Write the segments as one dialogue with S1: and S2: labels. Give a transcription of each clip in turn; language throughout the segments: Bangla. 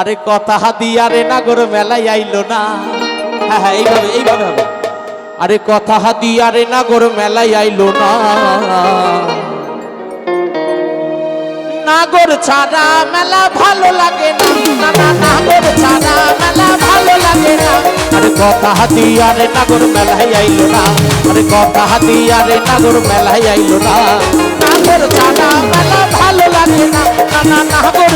S1: আরে কথা দিয়া রে নাগর মেলায় আইলো না। হ্যাঁ হ্যাঁ এইভাবে এইভাবে হবে। আরে কথা দিয়া রে নাগর মেলায় আইলো না। নাগর ছাড়া মেলা ভালো লাগে না। নাগর ছাড়া মেলা ভালো লাগে না। আরে কথা দিয়া রে নাগর মেলায় আইলো না। আরে কথা দিয়া রে নাগর মেলায় আইলো না। নাগর ছাড়া মেলা ভালো লাগে না। না নাগর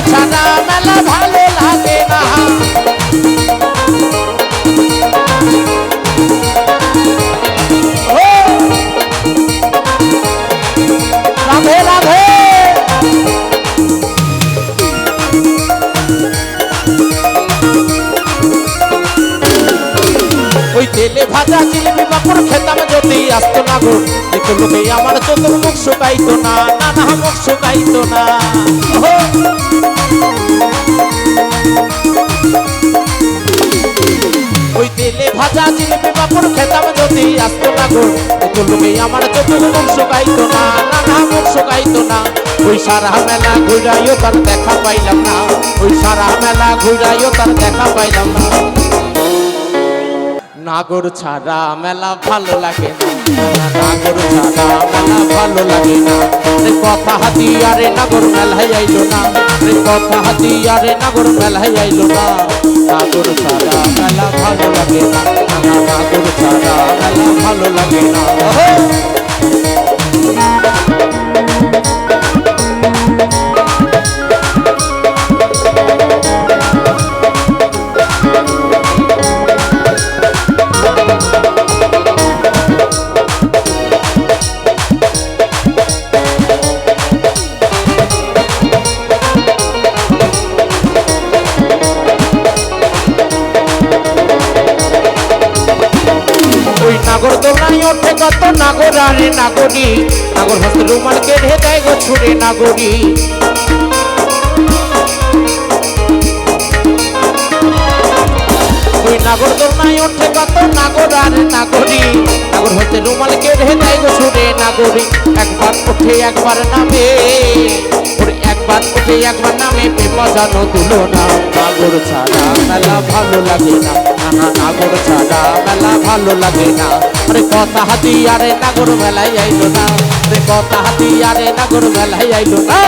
S1: তেলে ভাজা জিলিপি পাপড় খেতাম যদি আসতো না গো। দেখো লোকে আমার চতুর মুখ শুকাইতো না না না মুখ শুকাইতো না। ওই তেলে ভাজা জিলিপি পাপড় খেতাম যদি আসতো না গো। দেখো লোকে আমার চতুর মুখ শুকাইতো না না না মুখ শুকাইতো না। ওই সারা মেলা ঘুরাইও তার দেখা পাইলাম না। ওই সারা মেলা ঘুরাইও তার দেখা পাইলাম না। নাগর ছাড়া মেলা ভালো লাগে না। নাগর ছাড়া মেলা ভালো লাগে না। রে কথা হাতি আরে নাগর মেলায় আইলো না। রে কথা হাতি আরে নাগর মেলায় আইলো না। নাগর ছাড়া মেলা ভালো লাগে না। নাগর ছাড়া মেলা ভালো লাগে না। নাগর দোলায় ওঠে কত নাগর আরে নাগরি। নাগর হস্ত রুমাল কেড়ে দেয় গো ছুড়ে নাগরি নাগর দোলায় ওঠে কত নাগর আরে নাগরি। নাগর হস্তে রুমাল কেড়ে দেয় গো ছুড়ে নাগরি। একবার ওঠে একবার নামে একবার উঠে একবার নামে জানো তুলো না নাগর ছাড়া মেলা ভালো লাগে না। না নাগর ছাড়া মেলা ভালো লাগে না। আরে কথা হাতি আরে নাগর মেলায় আইলো না। আরে কথা হাতি আরে নাগর মেলায় আইলো না।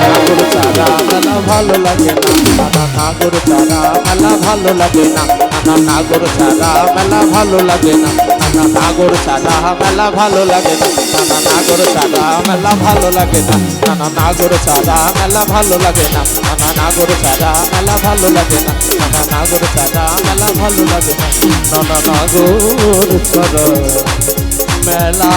S1: নাগর ছাড়া মেলা ভালো লাগে না। নাগর ছাড়া মেলা ভালো লাগে না। না নাগর ছাড়া মেলা ভালো লাগে না। না নাগর ছাড়া মেলা ভালো লাগে না। না নাগর ছাড়া মেলা ভালো লাগে না। না নাগর ছাড়া মেলা ভালো লাগে না। না নাগর ছাড়া মেলা ভালো লাগে না। না নাগর ছাড়া মেলা ভালো লাগে না। না নাগর ছাড়া মেলা